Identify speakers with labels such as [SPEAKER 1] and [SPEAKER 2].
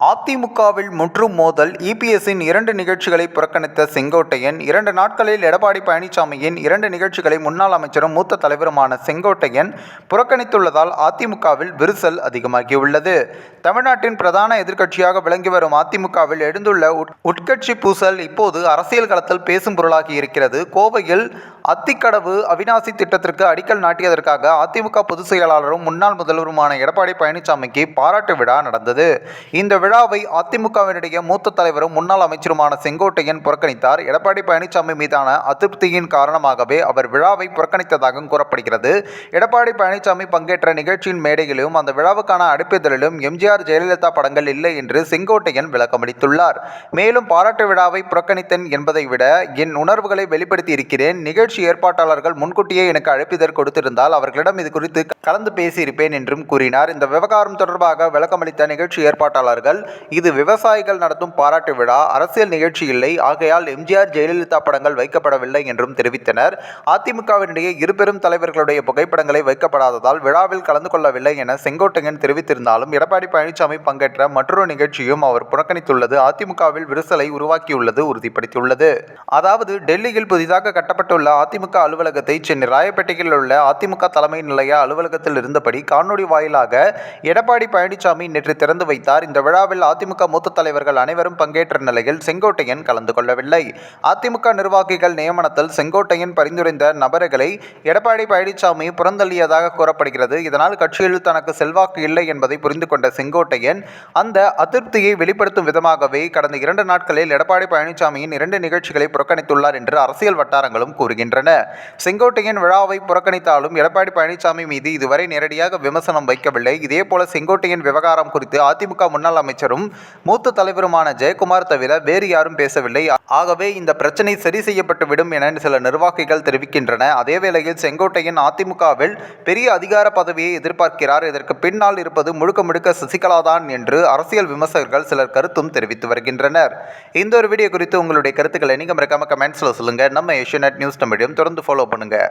[SPEAKER 1] அதிமுகவில் முற்றும் மோதல். இபிஎஸ்ஸின் இரண்டு நிகழ்ச்சிகளை புறக்கணித்த செங்கோட்டையன் இரண்டு நாட்களில் எடப்பாடி பழனிசாமியின் இரண்டு நிகழ்ச்சிகளை முன்னாள் அமைச்சரும் மூத்த தலைவருமான செங்கோட்டையன் புறக்கணித்துள்ளதால் அதிமுகவில் விரிசல் அதிகமாகியுள்ளது. தமிழ்நாட்டின் பிரதான எதிர்க்கட்சியாக விளங்கி வரும் அதிமுகவில் எழுந்துள்ள உட்- உட்கட்சி பூசல் இப்போது அரசியல் களத்தில் பேசும் பொருளாகி இருக்கிறது. கோவையில் அத்திக்கடவு அவிநாசி திட்டத்திற்கு அடிக்கல் நாட்டியதற்காக அதிமுக பொதுச் செயலாளரும் முன்னாள் முதல்வருமான எடப்பாடி பழனிசாமிக்கு பாராட்டு விழா நடந்தது. இந்த விழாவை அதிமுகவினுடைய மூத்த தலைவரும் முன்னாள் அமைச்சருமான செங்கோட்டையன் புறக்கணித்தார். எடப்பாடி பழனிசாமி மீதான அதிருப்தியின் காரணமாகவே அவர் விழாவை புறக்கணித்ததாக கூறப்படுகிறது. எடப்பாடி பழனிசாமி பங்கேற்ற நிகழ்ச்சியின் மேடையிலும் அந்த விழாவுக்கான அழைப்பிதழிலும் எம்ஜிஆர் ஜெயலலிதா படங்கள் இல்லை என்று செங்கோட்டையன் விளக்கமளித்துள்ளார். மேலும் பாராட்டு விழாவை புறக்கணித்தேன் என்பதை விட என் உணர்வுகளை வெளிப்படுத்தி இருக்கிறேன். நிகழ்ச்சி ஏற்பாட்டாளர்கள் முன்கூட்டியே எனக்கு அழைப்பிதழ் கொடுத்திருந்தால் அவர்களிடம் இது குறித்து கலந்து பேசியிருப்பேன் என்றும் கூறினார். இந்த விவகாரம் தொடர்பாக விளக்கமளித்த நிகழ்ச்சி ஏற்பாட்டாளர்கள் இது விவசாயிகள் நடத்தும் பாராட்டு விழா அரசியல் நிகழ்ச்சி இல்லை ஆகையால் எம்ஜிஆர் ஜெயலலிதா படங்கள் வைக்கப்படவில்லை என்றும் தெரிவித்தனர். அதிமுகவினுடைய இருபெரும் தலைவர்களுடைய புகைப்படங்களை வைக்கப்படாததால் விழாவில் கலந்து கொள்ளவில்லை என செங்கோட்டையன் தெரிவித்திருந்தாலும் எடப்பாடி பழனிசாமி பங்கேற்ற மற்றொரு நிகழ்ச்சியும் அவர் புறக்கணித்துள்ளது. அதிமுகவில் விரிசலை உருவாக்கியுள்ளது உறுதிப்படுத்தியுள்ளது. அதாவது டெல்லியில் புதிதாக கட்டப்பட்டுள்ள அதிமுக அலுவலகத்தை சென்னை ராயப்பேட்டையில் உள்ள அதிமுக தலைமை நிலைய அலுவலகத்தில் இருந்தபடி காணொலி வாயிலாக எடப்பாடி பழனிசாமி நேற்று திறந்து வைத்தார். இந்த விழாவில் அதிமுக மூத்த தலைவர்கள் அனைவரும் பங்கேற்ற நிலையில் செங்கோட்டையன் கலந்து கொள்ளவில்லை. அதிமுக நிர்வாகிகள் நியமனத்தில் செங்கோட்டையன் பரிந்துரைந்த நபர்களை எடப்பாடி பழனிசாமி புறந்தள்ளியதாக கூறப்படுகிறது. இதனால் கட்சியில் தனக்கு செல்வாக்கு இல்லை என்பதை புரிந்து கொண்ட செங்கோட்டையன் அந்த அதிருப்தியை வெளிப்படுத்தும் விதமாகவே கடந்த இரண்டு நாட்களில் எடப்பாடி பழனிசாமியின் இரண்டு நிகழ்ச்சிகளை புறக்கணித்துள்ளார் என்று அரசியல் வட்டாரங்களும் கூறுகின்றன. செங்கோட்டையன் விழாவை புறக்கணித்தாலும் எடப்பாடி பழனிசாமி மீது இதுவரை நேரடியாக விமர்சனம் வைக்கவில்லை. இதேபோல செங்கோட்டையன் விவகாரம் குறித்து அதிமுக முன்னாள் அமைச்சர் அமைச்சரும் மூத்த தலைவருமான ஜெயக்குமார் தவிர வேறு யாரும் பேசவில்லை. ஆகவே இந்த பிரச்சனை சரி செய்யப்பட்டுவிடும் என சில நிர்வாகிகள் தெரிவிக்கின்றன. அதேவேளையில் செங்கோட்டையன் அதிமுகவில் பெரிய அதிகார பதவியை எதிர்பார்க்கிறார். இதற்கு பின்னால் இருப்பது முழுக்க முழுக்க சசிகலா தான் என்று அரசியல் விமர்சகர்கள் சிலர் கருத்தும் தெரிவித்து வருகின்றனர். இந்த ஒரு வீடியோ குறித்து உங்களுடைய கருத்துக்களை நீங்கள் மறக்காம கமெண்ட்ஸில் சொல்லுங்கள் நம்ம ஏஷியநெட் நியூஸ் தமிழையும் தொடர்ந்து ஃபாலோ பண்ணுங்கள்